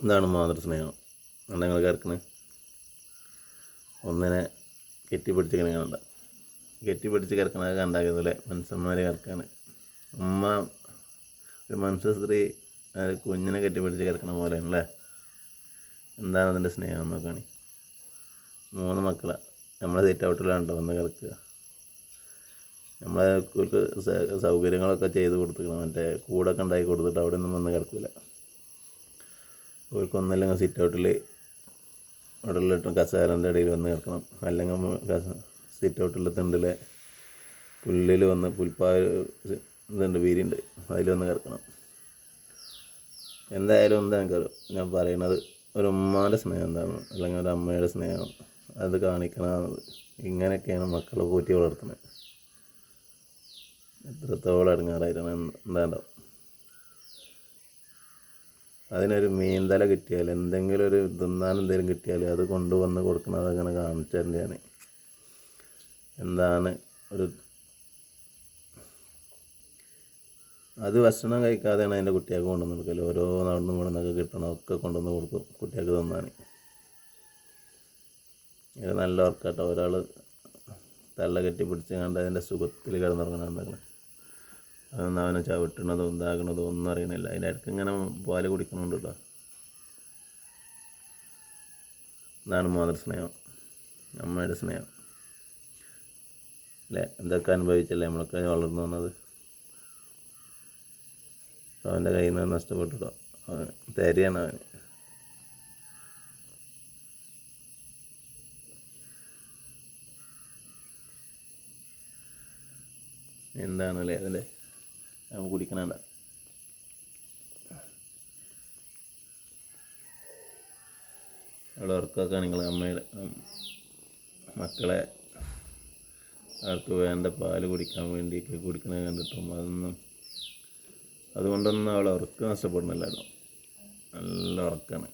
ഇതാണ് മാതൃസ്നേഹം കിടക്കണേ ഒന്നിനെ കിടക്കാൻ കണ്ട. കെട്ടിപ്പിടിച്ച് കിടക്കണത് കണ്ടാക്കിയതുപോലെ മനുഷ്യന്മാരെ കിടക്കാൻ ഉമ്മ ഒരു മനുഷ്യ സ്ത്രീ കുഞ്ഞിനെ കെട്ടിപ്പിടിച്ച് കിടക്കണ പോലെയാണല്ലേ? എന്താണ് അതിന്റെ സ്നേഹം നോക്കാണി. മൂന്ന് മക്കളാണ് നമ്മളെ സീറ്റ് ഔട്ടിലാണ്ടോ വന്ന് കിടക്കുക. നമ്മളെ സൗകര്യങ്ങളൊക്കെ ചെയ്ത് കൊടുത്തിക്കണം മറ്റേ കൂടൊക്കെ ഉണ്ടാക്കി കൊടുത്തിട്ട് അവിടെ ഒന്നും വന്ന് കിടക്കില്ല അവർക്കൊന്നല്ലെങ്കിൽ സിറ്റ് ഔട്ടിൽ അവിടെ ഉള്ള കസേരന്റെ ഇടയിൽ വന്ന് കിടക്കണം. അല്ലെങ്കിൽ സിറ്റ് ഔട്ടിലെ തിണ്ടിലെ പുല്ലിൽ വന്ന് പുൽപ്പായ ഇതുണ്ട് വീരിണ്ട് അതിൽ വന്ന് കിടക്കണം. എന്തായാലും എന്താ എനിക്കറിയാം. ഞാൻ പറയണത് ഒരു ഉമ്മാന്റെ സ്നേഹം എന്താണ്? അല്ലെങ്കിൽ ഒരു അമ്മയുടെ സ്നേഹം. അത് കാണിക്കണമെന്നത് ഇങ്ങനെയൊക്കെയാണ് മക്കളെ പോറ്റി വളർത്തുന്നത്. എത്രത്തോളം അടങ്ങാറായിരുന്നു എന്താണ്ടോ അതിനൊരു മീൻതല കിട്ടിയാൽ എന്തെങ്കിലും ഒരു തിന്നാൻ എന്തെങ്കിലും കിട്ടിയാൽ അത് കൊണ്ടുവന്ന് കൊടുക്കുന്നത് അങ്ങനെ കാണിച്ചതിന്റെയാണ് എന്താണ് ഒരു അത് ഭക്ഷണം കഴിക്കാതെയാണ് അതിന്റെ കുട്ടികൾക്ക് കൊണ്ടുവന്ന് കൊടുക്കൽ. ഓരോ നടന്നും കൊണ്ടുവന്നൊക്കെ കിട്ടണമൊക്കെ കൊണ്ടുവന്ന് കൊടുക്കും കുട്ടികൾക്ക് തിന്നാൻ ഇത് നല്ല ഉറക്കാട്ടോ ഒരാൾ തള്ള കെട്ടി പിടിച്ച് കണ്ട് അതിന്റെ സുഖത്തിൽ കിടന്നുറങ്ങണം എന്തെങ്കിലും അവനെ ചവിട്ടണതോ ഇതാകണതോ ഒന്നും അറിയണില്ല. അതിന്റെ ഇടയ്ക്ക് ഇങ്ങനെ പാൽ കുടിക്കണുണ്ട് കേട്ടോ ഇതാണ് മാതൃസ്നേഹം അമ്മയുടെ സ്നേഹം. അല്ലേ? എന്തൊക്കെ അനുഭവിച്ചല്ലേ നമ്മളൊക്കെ വളർന്നു വന്നത്? അവന്റെ കയ്യിൽ നിന്ന് നഷ്ടപ്പെട്ടിട്ടോ? അവൻ തരികയാണ് അവന്. എന്താണല്ലേ അതിന്റെ അവിടെ ഉറക്കമൊക്കെ നിങ്ങൾ അമ്മയുടെ മക്കളെ അവർക്ക് വേണ്ട പാൽ കുടിക്കാൻ വേണ്ടിയൊക്കെ കുടിക്കണത് കണ്ടിട്ടും അതൊന്നും അതുകൊണ്ടൊന്നും അവൾ ഉറക്കം നഷ്ടപ്പെടുന്നില്ലല്ലോ നല്ല ഉറക്കാണ്.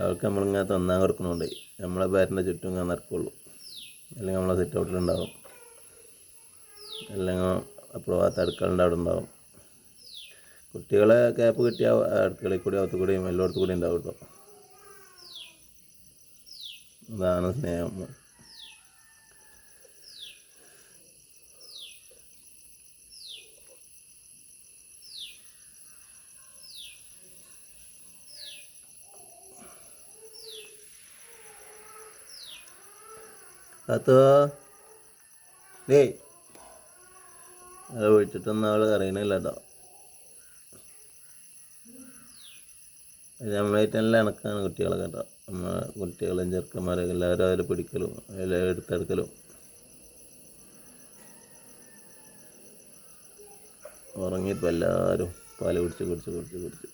അവർക്ക് നമ്മളിങ്ങനെ തന്നാൻ കൊടുക്കുന്നുണ്ട് നമ്മളെ പേരന്റെ ചുറ്റും ഇങ്ങനെ നടക്കുള്ളൂ. അല്ലെങ്കിൽ നമ്മളെ സിറ്റ് ഔട്ടിലുണ്ടാവും അല്ലെങ്കിൽ അപ്പോൾ ആ തടുക്കളുടെ അവിടെ ഉണ്ടാവും. കുട്ടികളെ ക്യാപ്പ് കിട്ടിയ അടുക്കളയിൽ കൂടി അകത്തു കൂടിയും എല്ലായിടത്തു കൂടി ഉണ്ടാവും കേട്ടോ. അതാണ് സ്നേഹം. അതോ ഡേ അത് വിളിച്ചിട്ടൊന്നും അവൾ അറിയണില്ല കേട്ടോ നമ്മളായിട്ട് നല്ല ഇണക്കാണ് കുട്ടികളെ കേട്ടോ. നമ്മൾ കുട്ടികളും ചെറുക്കന്മാരൊക്കെ എല്ലാവരും അവരെ പിടിക്കലും എല്ലാവരും എടുത്തെടുക്കലും. ഉറങ്ങിയപ്പോൾ എല്ലാവരും പാൽ കുടിച്ച് കുടിച്ച് കുടിച്ച് കുടിച്ച്.